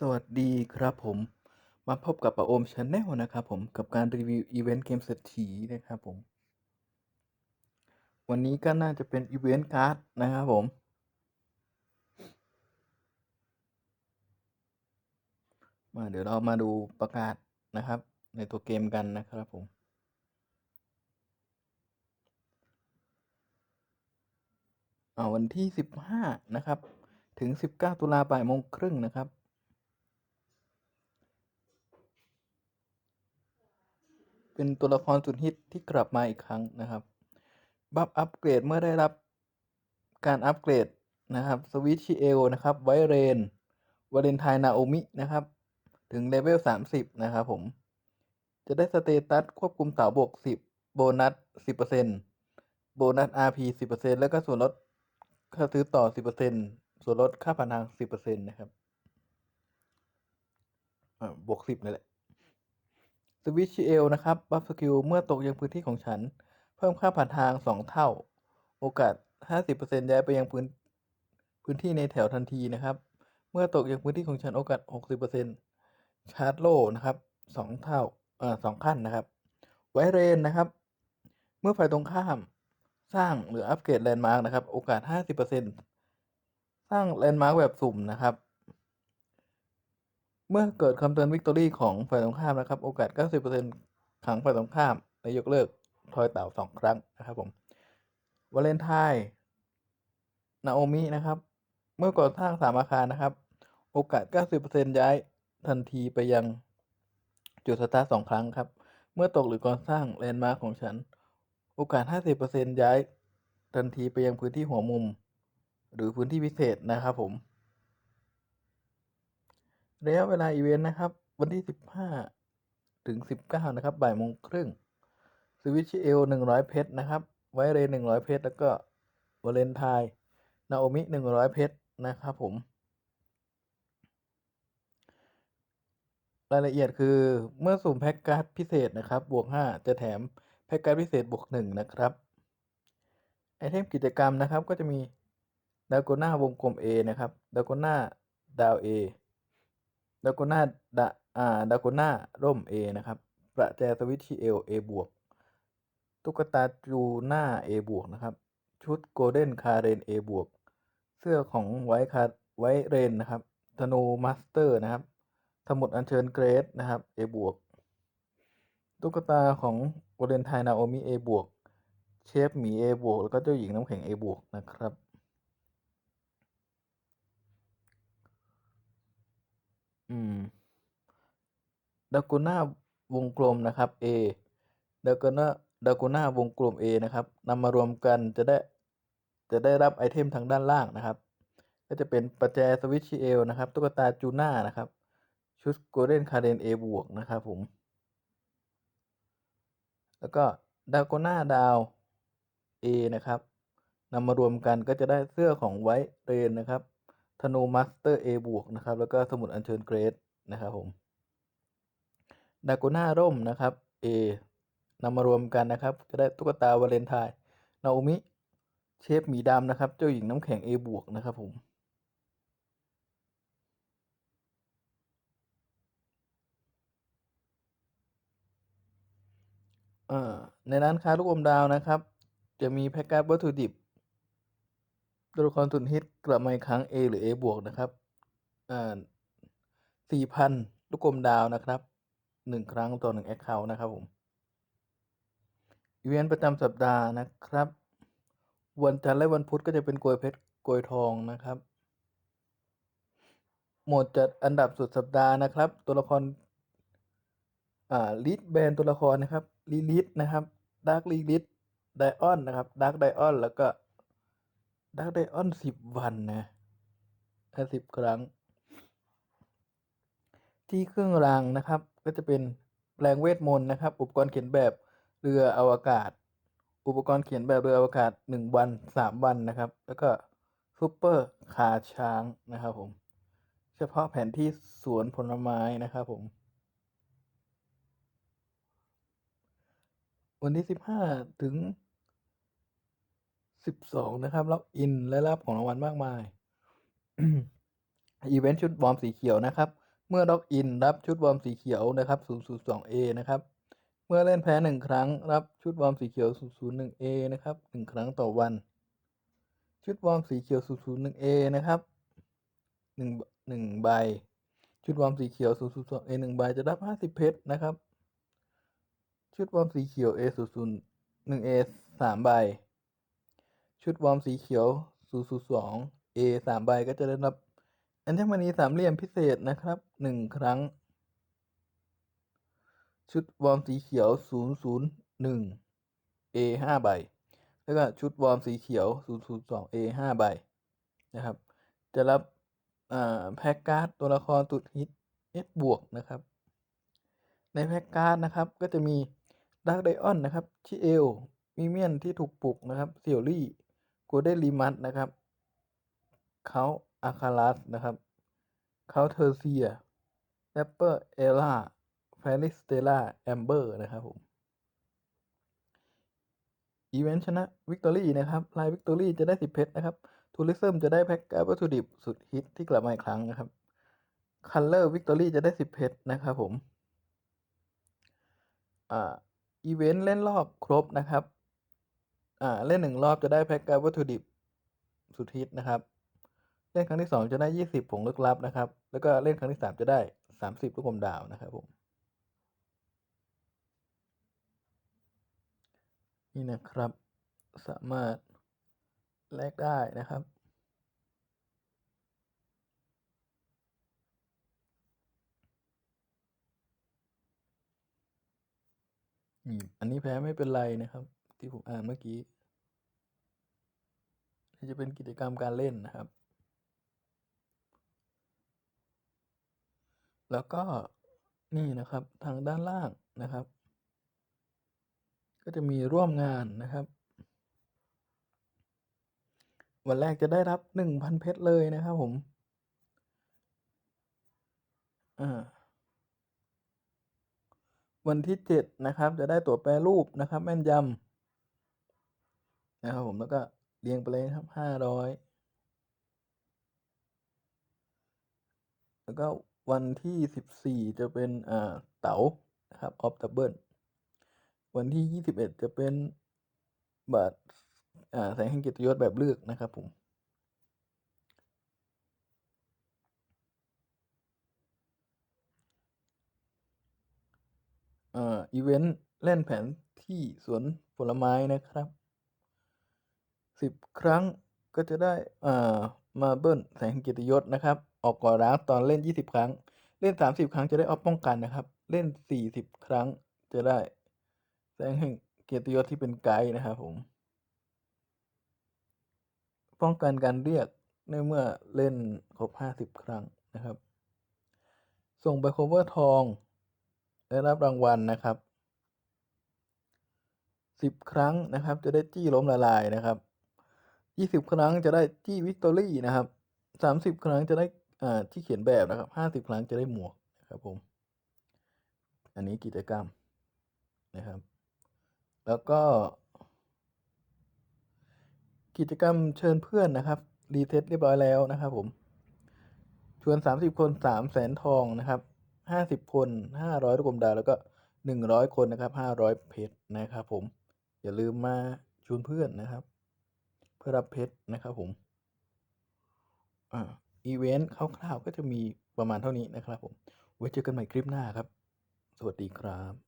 สวัสดีครับผมมาพบกับป้าโอมชาแนลนะครับผมกับการรีวิวอีเวนต์เกมเศรษฐีนะครับผม วันนี้ก็น่าจะเป็นอีเวนต์การ์ดนะครับผม มาเดี๋ยวเรามาดูประกาศนะครับ ในตัวเกมกันนะครับผมวันที่ 15 นะครับ ถึง 19 ตุลาบ่ายโมงครึ่งนะครับ เป็นตัวละครสุดฮิตที่กลับมาอีกครั้งนะครับ บัฟอัปเกรดเมื่อได้รับการอัปเกรดนะครับสวิตชิเอลนะครับไวเรนวาเลนไทน์นาโอมินะครับ ถึงเลเวล 30 นะครับผม จะได้สเตตัสควบคุมเสาบวก 10 โบนัส 10%โบนัส RP 10%แล้วก็ส่วนลดค่าซื้อต่อ 10%ส่วนลดค่าผ่านทาง 10%นะครับบวก 10นั่นแหละ วิตช์เอลนะครับบัฟสกิลเมื่อตกยังพื้นที่ของฉัน เพิ่มค่าผ่านทาง 2 เท่า โอกาส 50%ย้ายไปยังพื้นพื้นที่ในแถวทันทีนะครับ เมื่อตกยังพื้นที่ของฉันโอกาส 60%ชาร์จโล่นะครับ 2 เท่าเอ่อสองขั้นนะครับ ไวเรนนะครับ เมื่อฝ่ายตรงข้ามสร้างหรืออัปเกรดแลนด์มาร์กนะครับ โอกาส 50%สร้างแลนด์มาร์กแบบสุ่มนะครับ เมื่อเกิดคำเตือนวิกตอรี่ของฝ่ายตรงข้ามนะครับ โอกาส 90%ขังฝ่ายตรงข้ามและยกเลิกทอยเต่าสองครั้งนะครับผมวาเลนไทน์นาโอมินะครับ เมื่อก่อสร้างสามอาคารนะครับ โอกาส 90%ย้ายทันทีไปยังจุดสตาร์ทสองครั้งครับ เมื่อตกหรือก่อสร้างแลนด์มาร์คของฉัน โอกาส 50%ย้ายทันทีไปยังพื้นที่หัวมุม หรือพื้นที่พิเศษนะครับผม ระยะเวลาอีเวนต์นะครับ วันที่ 15 ถึง 19 นะครับบ่ายโมงครึ่งสวิชเอล100 เพชรนะครับ ไวเรน100 เพชรแล้วก็วาเลนไทน์นาโอมิ 100 เพชรนะครับผม รายละเอียดคือเมื่อสุ่มแพ็กการ์ดพิเศษนะครับ บวก 5 จะแถมแพ็กการ์ดพิเศษบวก 1 นะครับ ไอเทมกิจกรรมนะครับก็จะมีดาโกน่าวงกลม A นะครับดาโกน่าดาว A ดาโกน่าดาอ่าดาโกน่าร่ม A นะครับประแจสวิตช์เอล A บวกตุ๊กตาจูน่า A บวกนะครับ ชุดโกลเด้นคาเรน A บวกเสื้อของไวท์คาไวท์เรนนะครับธนูมาสเตอร์นะครับสมุดอัญเชิญเกรดนะครับ A บวกตุ๊กตาของโอเรนไทนาโอมิ A บวกเชฟหมี A บวกแล้วก็เจ้าหญิงน้ำแข็ง A บวกนะครับ อืมดากูน่าวงกลมนะครับ A ดากูน่าดากูน่าวงกลม A นะครับนำมารวมกันจะได้ จะได้รับไอเทมทางด้านล่างนะครับ ก็จะเป็นประแจสวิตช์เอลนะครับ ตุ๊กตาจูน่านะครับ ชุดโกลเด้นคาเดน A บวกนะครับผม แล้วก็ดาโกน่าดาว A นะครับนำมารวมกันก็จะได้เสื้อของไวท์เรนนะครับ ธนูมาสเตอร์ A บวกนะครับ แล้วก็สมุดอัญเชิญเกรดนะครับผมดาโกน่าร่มนะครับ A นำมารวมกันนะครับ จะได้ตุ๊กตาวาเลนไทน์นาโอมิเชฟหมีดำนะครับ เจ้าหญิงน้ำแข็ง A บวกนะครับผมเอ่อในร้านค้าลูกอมดาวนะครับ จะมีแพ็กเกจวัตถุดิบ ตัวละครสุดฮิตกลับมาอีกครั้ง A หรือ A บวกนะครับอ่าสี่พันลูกอมดาวนะครับหนึ่งครั้งต่อหนึ่งแอคเคาท์นะครับผมอีเวนต์ประจำสัปดาห์นะครับ วันจันทร์และวันพุธก็จะเป็นโกยเพชรโกยทองนะครับโหมดจัดอันดับสุดสัปดาห์นะครับ ตัวละครอ่าลิดแบนตัวละครนะครับลิลิทนะครับดาร์กลิลิทไดออนนะครับดาร์กไดออนแล้วก็ ดาร์กไดออนสิบวันนะถ้าสิบครั้ง ที่เครื่องรางนะครับ ก็จะเป็นแปลงเวทมนต์นะครับ อุปกรณ์เขียนแบบเรืออวกาศ อุปกรณ์เขียนแบบเรืออวกาศหนึ่งวันสามวันนะครับ แล้วก็ซูเปอร์ขาช้างนะครับผม เฉพาะแผนที่สวนผลไม้นะครับผม วันที่สิบห้าถึง สิบสองนะครับล็อกอินและรับของรางวัลมากมาย อีเวนต์ชุดบอมสีเขียวนะครับ เมื่อล็อกอินรับชุดวอร์มสีเขียวนะครับ 002A นะครับ เมื่อเล่นแพ้1ครั้ง รับชุดวอร์มสีเขียว 001A นะครับ1ครั้งต่อวัน ชุดวอร์มสีเขียว 001A นะครับ1 1ใบ ชุดวอร์มสีเขียว 002A 1ใบจะรับ50เพชรนะครับ ชุดวอร์มสีเขียว A 001A 3ใบ ชุดวอร์มสีเขียว 002A 3ใบก็จะได้รับ อัญมณีสามเหลี่ยมพิเศษนะครับ 1 ครั้ง ชุดวอร์มสีเขียว 001A 5ใบ แล้วก็ชุดวอร์มสีเขียว 002A 5ใบนะครับ จะรับแพ็กการ์ดตัวละครตุดฮิต S บวกนะครับ ในแพ็กการ์ดนะครับก็จะมีดักไดออนนะครับ ชิเอล มีเมียนที่ถูกปลุกนะครับเซียวลี่ โกลเด้นรีมัสนะครับเขาอาคารัสนะครับเขาเทอร์เซียแรปเปอร์เอล่าแฟริสเตล่าแอมเบอร์นะครับผมอีเวนต์ชนะวิกตอรี่นะครับลายวิกตอรี่จะได้สิบเพชรนะครับทัวริซึมจะได้แพ็กการวัตถุดิบสุดฮิตที่กลับมาอีกครั้งนะครับคัลเลอร์วิกตอรี่จะได้สิบเพชรนะครับผมอ่าอีเวนต์เล่นรอบครบนะครับ อ่าเล่นหนึ่งรอบจะได้แพ็กการวัตถุดิบสุดฮิตนะครับ เล่นครั้งที่สองจะได้ยี่สิบผงลึกลับนะครับ แล้วก็เล่นครั้งที่สามจะได้สามสิบลูกกลมดาวนะครับผม นี่นะครับ สามารถแลกได้นะครับนี่อันนี้แพ้ไม่เป็นไรนะครับ ที่ผมอ่านเมื่อกี้จะเป็นกิจกรรมการเล่นนะครับ แล้วก็นี่นะครับทางด้านล่างนะครับ ก็จะมีร่วมงานนะครับ วันแรกจะได้รับหนึ่งพันเพชรเลยนะครับผมอ่าวันที่เจ็ดนะครับ จะได้ตัวแปรรูปนะครับ แม่นยำ นะครับผมแล้วก็เรียงไปเลยครับห้าร้อยแล้วก็วันที่สิบสี่จะเป็นอ่าเต๋านะครับออฟดับเบิลวันที่ยี่สิบเอ็ดจะเป็นบัตรอ่าแสงแห่งกิตยศแบบเลือกนะครับผมอ่ออีเวนต์เล่นแผนที่สวนผลไม้นะครับ สิบครั้งก็จะได้อ่ามาเบิ้ลแสงเกียรติยศนะครับ ออกก่อร้างตอนเล่นยี่สิบครั้ง เล่นสามสิบครั้งจะได้ออฟป้องกันนะครับ เล่นสี่สิบครั้งจะได้ แสงแห่งเกียรติยศที่เป็นไกด์นะครับผมป้องกันการเรียกในเมื่อเล่นครบห้าสิบครั้งนะครับ ส่งไปโคเวอร์ทองได้รับรางวัลนะครับสิบครั้งนะครับ จะได้จี้ล้มละลายนะครับ ยี่สิบครั้งจะได้จี้วิกตอรี่นะครับสามสิบครั้งจะได้อ่าที่เขียนแบบนะครับห้าสิบครั้งจะได้หมวกนะครับผม อันนี้กิจกรรมนะครับ แล้วก็ กิจกรรมเชิญเพื่อนนะครับรีเทสเรียบร้อยแล้วนะครับผม ชวนสามสิบคนสามแสนทองนะครับห้าสิบคนห้าร้อยลูกกลมดาวแล้วก็หนึ่งร้อยคนนะครับห้าร้อยเพชรนะครับผม อย่าลืมมาชวนเพื่อนนะครับ พื่อรับเพชรนะครับผมอ่าอีเวนต์คร่าวๆก็จะมีประมาณเท่านี้นะครับผม ไว้เจอกันใหม่คลิปหน้าครับ สวัสดีครับ